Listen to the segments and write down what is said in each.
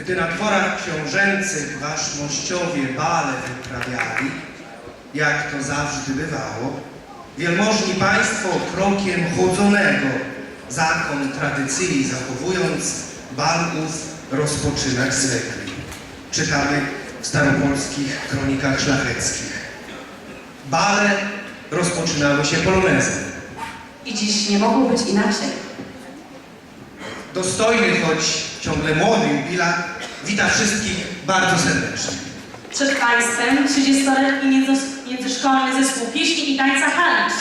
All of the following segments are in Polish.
Gdy na dworach książęcych waszmościowie bale wyprawiali, jak to zawsze bywało, wielmożni państwo krokiem chodzonego, zakon tradycji zachowując, bal ów rozpoczynać zwykli. Czytamy w staropolskich kronikach szlacheckich. Bale rozpoczynały się polonezem. I dziś nie mogło być inaczej. Dostojny, choć ciągle młody jubilat, wita wszystkich bardzo serdecznie. Przed Państwem 30-letni między- międzyszkolny zespół pieśni i tańca Halicz.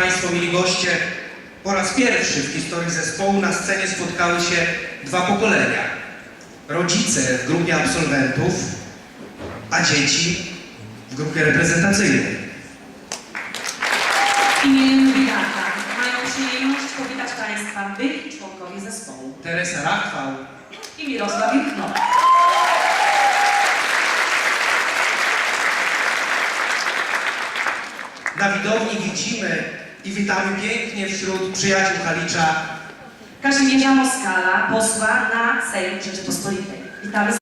Państwo, mili goście, po raz pierwszy w historii zespołu na scenie spotkały się dwa pokolenia. Rodzice w grupie absolwentów, a dzieci w grupie reprezentacyjnej. W imieniu jubilata mają przyjemność powitać Państwa byli członkowie zespołu Teresa Rachwał, i Mirosław Juchno. Na widowni widzimy i witamy pięknie wśród przyjaciół Halicza Kazimierza Moskala, posła na Sejm Rzeczypospolitej. Witamy